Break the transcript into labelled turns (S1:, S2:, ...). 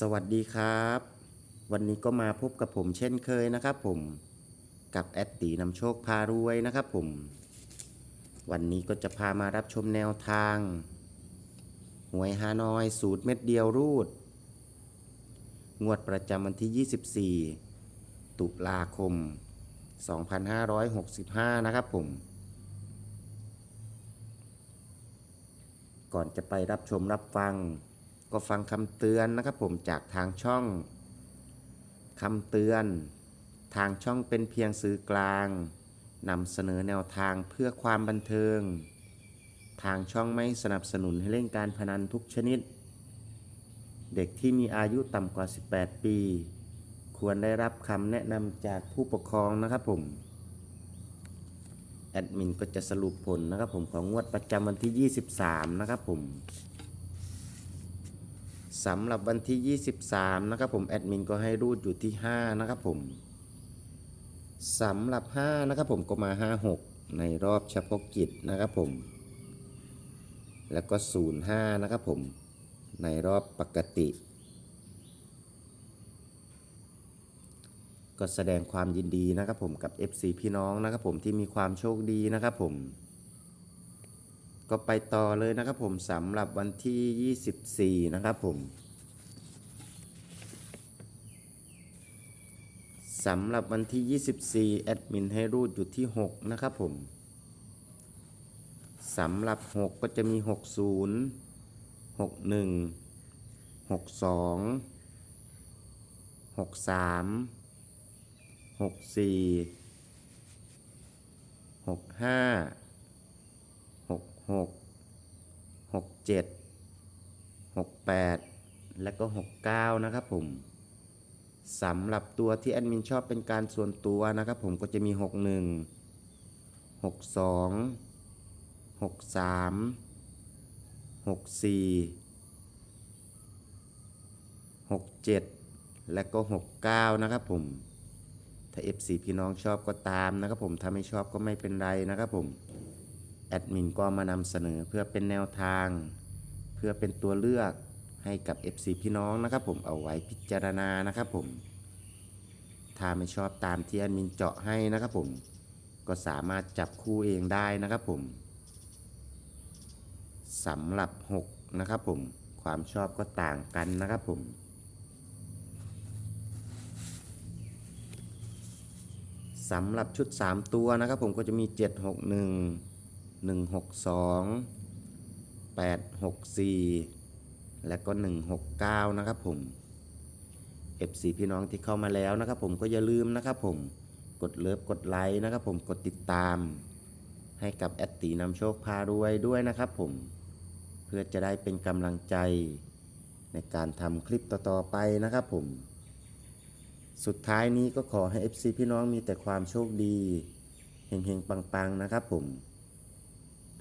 S1: สวัสดีครับ วันนี้ก็มาพบกับผมเช่นเคยนะครับผมกับแอดตีนำโชคพารวยนะครับผม วันนี้ก็จะพามารับชมแนวทาง หวยฮานอยสูตรเม็ดเดียวรูด งวดประจำวันที่ 24 ตุลาคม 2565 นะครับผม ก่อนจะไปรับชมรับฟัง ก็ฟังคำเตือนนะครับผมจากทางช่องคำเตือน ทางช่องเป็นเพียงสื่อกลางนำเสนอแนวทางเพื่อความบันเทิง ทางช่องไม่สนับสนุนให้เล่นการพนันทุกชนิด เด็กที่มีอายุต่ำกว่า 18 ปี ควรได้รับคำแนะนำจากผู้ปกครองนะครับผม แอดมินก็จะสรุปผลนะครับผมของงวดประจำวันที่ 23 นะครับผม สำหรับวันที่ 23 นะครับผม แอดมินก็ให้รูดอยู่ที่ 5 นะครับผมสำหรับ 5 นะครับผมก็มา 56 ในรอบเฉพาะกิจนะครับผม แล้วก็ 05 นะครับผม ในรอบปกติ ก็แสดงความยินดีนะครับผมกับ FC พี่น้องนะครับผมที่มีความโชคดีนะครับผม ก็ไปต่อเลยนะครับผมสำหรับวันที่ 24 นะครับผมสำหรับวันที่ 24 แอดมินให้รูดอยู่ที่ 6 นะครับผม สำหรับ 6 ก็จะมี 60 61 62 63หกสี่ หกหกเจ็ดหกแปดและก็หกเก้านะครับผมสำหรับตัวที่แอดมินชอบเป็นการส่วนตัวนะครับผมก็จะมีหกหนึ่งหกสองหกสามหกสี่หกเจ็ดและก็หกเก้านะครับผม ถ้า FC พี่น้องชอบก็ตามนะครับผม ถ้าไม่ชอบก็ไม่เป็นไรนะครับผม ดมินก็มานำเสนอเพื่อเป็นแนวทาง เพื่อเป็นตัวเลือกให้กับ FC พี่น้องนะครับผมเอาไว้พิจารณานะครับผม ถ้าไม่ชอบตามที่แอดมินเจาะให้นะครับผม ก็สามารถจับคู่เองได้นะครับผมสำหรับ 6 นะครับผม ความชอบก็ต่างกันนะครับผมสำหรับชุด 3 ตัวนะครับผมก็จะมี 761 162 864และก็169นะครับผม FC พี่น้องที่เข้ามาแล้วนะครับผมก็อย่าลืมนะครับผมกดเลิฟกดไลค์นะครับผมกดติดตาม ให้กับแอดตีนำโชคพารวยด้วยนะครับผมเพื่อจะได้เป็นกำลังใจในการทำคลิปต่อๆไปนะครับผม สุดท้ายนี้ก็ขอให้ FC พี่น้องมีแต่ความโชคดี เฮงๆ ปัง ๆ นะครับผม